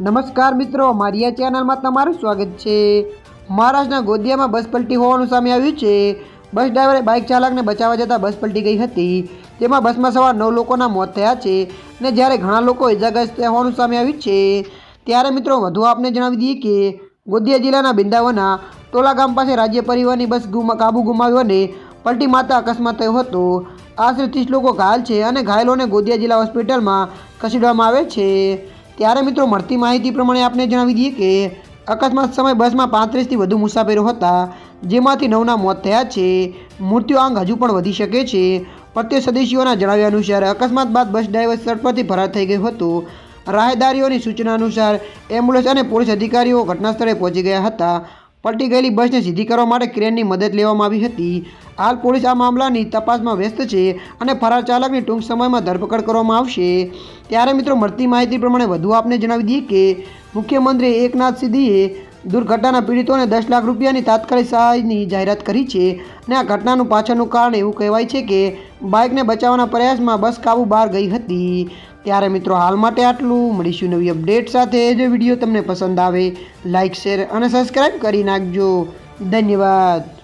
નમસ્કાર મિત્રો, મારી આ ચેનલમાં તમારું સ્વાગત છે. મહારાષ્ટ્રના ગોદિયામાં બસ પલટી હોવાનું સામે આવ્યું છે. બસ ડ્રાઈવરે બાઇક ચાલકને બચાવવા જતાં બસ પલટી ગઈ હતી. તેમાં બસમાં સવાર નવ લોકોના મોત થયા છે ને જ્યારે ઘણા લોકો ઇજાગ્રસ્ત હોવાનું સામે આવ્યું છે. ત્યારે મિત્રો, વધુ આપને જણાવી દઈએ કે ગોદિયા જિલ્લાના બિંદાવના ટોલા ગામ પાસે રાજ્ય પરિવહનની બસ ગુમા, કાબુ ગુમાવ્યો અને પલટી મારતા અકસ્માત થયો હતો. આશરે ત્રીસ લોકો ઘાયલ છે અને ઘાયલોને ગોદિયા જિલ્લા હોસ્પિટલમાં ખસેડવામાં આવે છે. ત્યારે મિત્રો મળતી માહિતી પ્રમાણે આપને જણાવી દઈએ કે અકસ્માત સમયે બસમાં પાંત્રીસથી વધુ મુસાફરો હતા, જેમાંથી નવના મોત થયા છે. મૃત્યુ આંક હજુ પણ વધી શકે છે. પ્રત્યે સદસ્યોના જણાવ્યા અનુસાર અકસ્માત બાદ બસ ડ્રાઈવર સ્થળ પરથી ફરાર થઈ ગયો હતો. રાહદારીઓની સૂચના અનુસાર એમ્બ્યુલન્સ અને પોલીસ અધિકારીઓ ઘટના સ્થળે પહોંચી ગયા હતા. પલટી ગયેલી બસને સીધી કરવા માટે ક્રેનની મદદ લેવામાં આવી હતી. હાલ પોલીસ આ મામલાની તપાસમાં વ્યસ્ત છે અને ફરાર ચાલકની ટૂંક સમયમાં ધરપકડ કરવામાં આવશે. ત્યારે મિત્રો, મળતી માહિતી પ્રમાણે વધુ આપને જણાવી દઈએ કે મુખ્યમંત્રી એકનાથ સિંધીએ દુર્ઘટનાના પીડિતોને દસ લાખ રૂપિયાની તાત્કાલિક સહાયની જાહેરાત કરી છે અને આ ઘટનાનું પાછળનું કારણ એવું કહેવાય છે કે બાઇકને બચાવવાના પ્રયાસમાં બસ કાબુ બહાર ગઈ હતી. ત્યારે મિત્રો, હાલ માટે આટલું. મળીશું નવી અપડેટ સાથે. જો વીડિયો તમને પસંદ આવે, લાઇક, શેર અને સબસ્ક્રાઈબ કરી નાખજો. ધન્યવાદ.